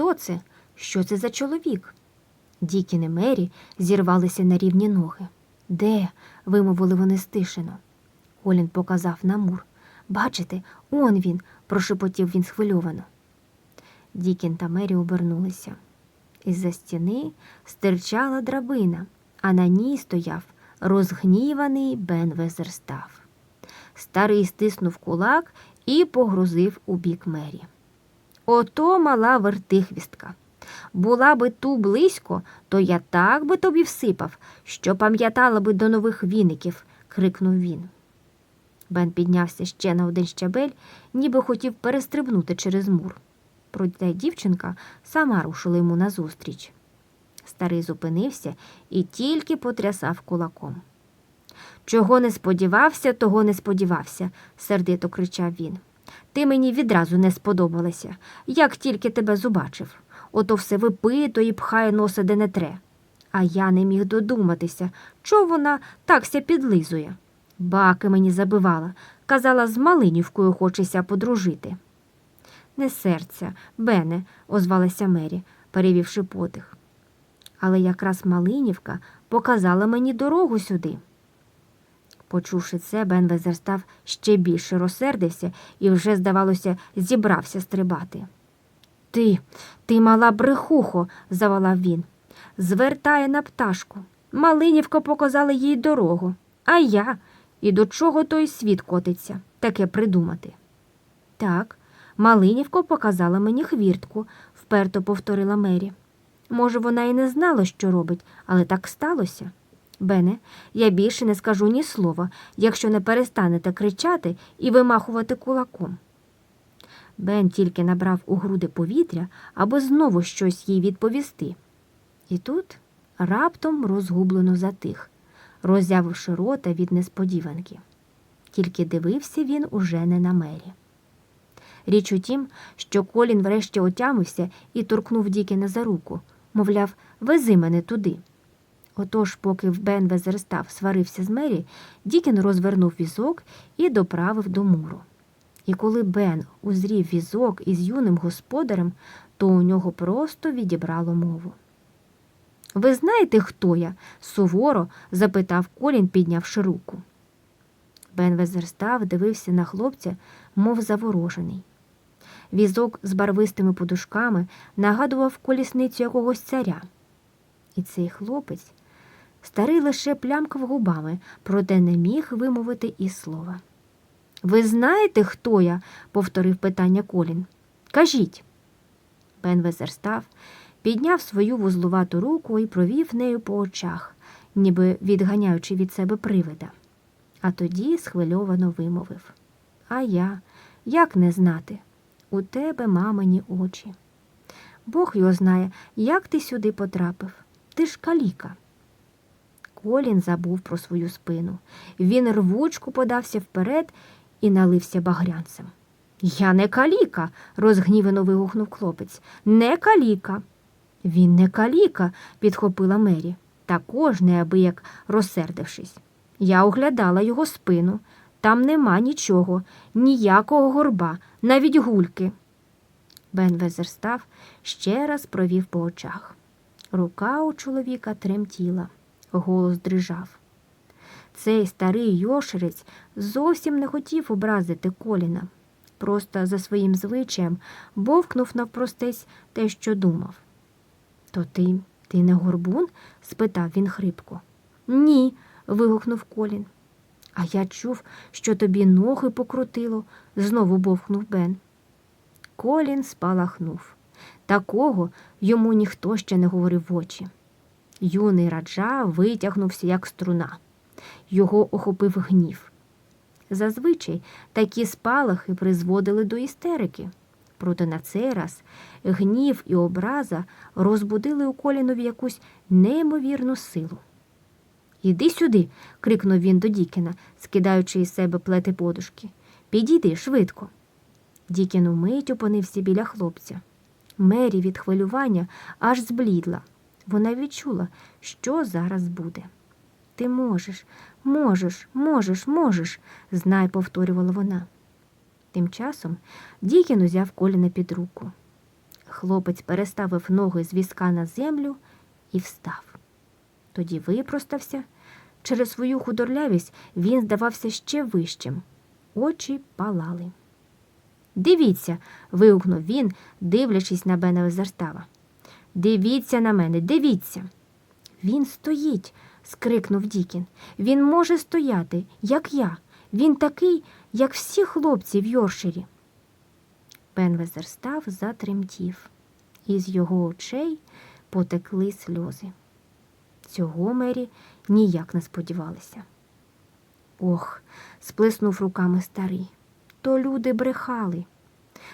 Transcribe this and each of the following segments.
Хто це? Що це за чоловік? Дікін і Мері зірвалися на рівні ноги. Де? вимовили вони стишено. Колін показав на мур. Бачите, он він, прошепотів він схвильовано. Дікін та Мері обернулися. Із-за стіни стирчала драбина, а на ній стояв розгніваний Бен Везерстав. Старий стиснув кулак і погрузив у бік Мері. Ото мала вертихвістка. Була би ту близько, то я так би тобі всипав, що пам'ятала би до нових віників, крикнув він. Бен піднявся ще на один щабель, ніби хотів перестрибнути через мур. Проте дівчинка сама рушила йому назустріч. Старий зупинився і тільки потрясав кулаком. Чого не сподівався, того не сподівався, сердито кричав він. Ти мені відразу не сподобалася, як тільки тебе зубачив. Ото все випитує і пхає носа де не тре. А я не міг додуматися, чого вона так ся підлизує. Баки мені забивала, казала, з Малинівкою хочеться подружити. Не серця, Бене, озвалася Мері, перевівши подих. Але якраз Малинівка показала мені дорогу сюди. Почувши це, Бен Везерстав ще більше розсердився і вже, здавалося, зібрався стрибати. Ти, ти мала брехухо, заволав він. Звертає на пташку. Малинівка показала їй дорогу. А я. І до чого той світ котиться, таке придумати. Так, Малинівка показала мені хвіртку, вперто повторила Мері. Може, вона і не знала, що робить, але так сталося. Бене, я більше не скажу ні слова, якщо не перестанете кричати і вимахувати кулаком. Бен тільки набрав у груди повітря, аби знову щось їй відповісти. І тут раптом розгублено затих, роззявивши рота від несподіванки. Тільки дивився він уже не на мері. Річ у тім, що Колін врешті отямився і торкнув Дікіна за руку, мовляв, вези мене туди. Отож, поки в Бен Везерстав сварився з Мері, Дікін розвернув візок і доправив до муру. І коли Бен узрів візок із юним господарем, то у нього просто відібрало мову. Ви знаєте, хто я? суворо запитав Колін, піднявши руку. Бен Везерстав дивився на хлопця, мов заворожений. Візок з барвистими подушками нагадував колісницю якогось царя. І цей хлопець старий лише плямкав губами, проте не міг вимовити і слова. Ви знаєте, хто я? повторив питання Колін. Кажіть. Бен Везерстав підняв свою вузлувату руку і провів нею по очах, ніби відганяючи від себе привида. А тоді схвильовано вимовив А я, як не знати? У тебе мамині очі. Бог його знає, як ти сюди потрапив. Ти ж каліка. Колін забув про свою спину. Він рвучко подався вперед і налився багрянцем. Я не каліка, розгнівано вигукнув хлопець. Не каліка. Він не каліка, підхопила Мері, також неабияк розсердившись. Я оглядала його спину. Там нема нічого, ніякого горба, навіть гульки. Бен Везерстав ще раз провів по очах. Рука у чоловіка тремтіла, голос дрижав. Цей старий йошерець зовсім не хотів образити коліна. Просто за своїм звичаєм бовкнув навпростець те, що думав. То ти, ти не горбун? спитав він хрипко. Ні. вигукнув Колін. А я чув, що тобі ноги покрутило, знову бовкнув Бен. Колін спалахнув. Такого йому ніхто ще не говорив в очі. Юний раджа витягнувся, як струна. Його охопив гнів. Зазвичай такі спалахи призводили до істерики. Проте на цей раз гнів і образа розбудили у колінові якусь неймовірну силу. Іди сюди, крикнув він до Дікіна, скидаючи із себе плети подушки. Підійди швидко. Дікін умить опинився біля хлопця. Мері від хвилювання аж зблідла. Вона відчула, що зараз буде. Ти можеш, можеш, можеш, можеш, знай, повторювала вона. Тим часом Дікін узяв коліна під руку. Хлопець переставив ноги з візка на землю і встав. Тоді випростався. Через свою худорлявість він здавався ще вищим. Очі палали. Дивіться. вигукнув він, дивлячись на Бена Везерстава. Дивіться на мене, дивіться. Він стоїть. скрикнув Дікін. Він може стояти, як я. Він такий, як всі хлопці в Йорширі. Бен Везерстав затремтів. Із його очей потекли сльози. Цього Мері ніяк не сподівалися. Ох, сплеснув руками старий. То люди брехали.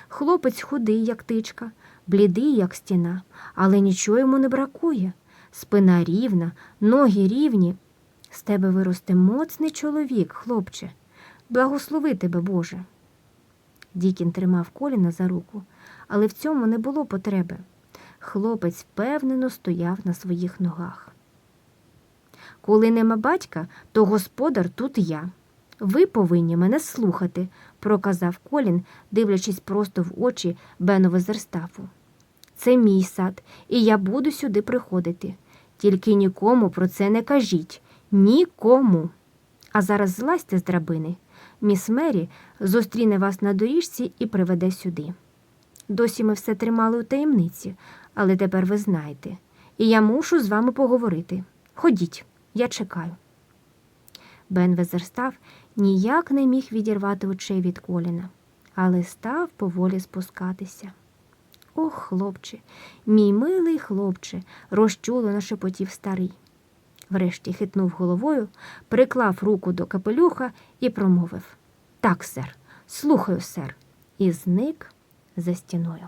Хлопець худий, як тичка, блідий, як стіна, але нічого йому не бракує. Спина рівна, ноги рівні. З тебе виросте моцний чоловік, хлопче. Благослови тебе, Боже. Дікін тримав коліна за руку, але в цьому не було потреби. Хлопець впевнено стояв на своїх ногах. Коли нема батька, то господар тут я. Ви повинні мене слухати, проказав Колін, дивлячись просто в очі Бену Везерстафу. Це мій сад, і я буду сюди приходити. Тільки нікому про це не кажіть. Нікому. А зараз злазьте з драбини. Міс Мері зустріне вас на доріжці і приведе сюди. Досі ми все тримали у таємниці, але тепер ви знаєте. І я мушу з вами поговорити. Ходіть, я чекаю. Бен Везерстав ніяк не міг відірвати очей від коліна, але став поволі спускатися. Ох, хлопче, мій милий хлопче, розчулено шепотів старий. Врешті хитнув головою, приклав руку до капелюха і промовив Так, сер, слухаю, сер, і зник за стіною.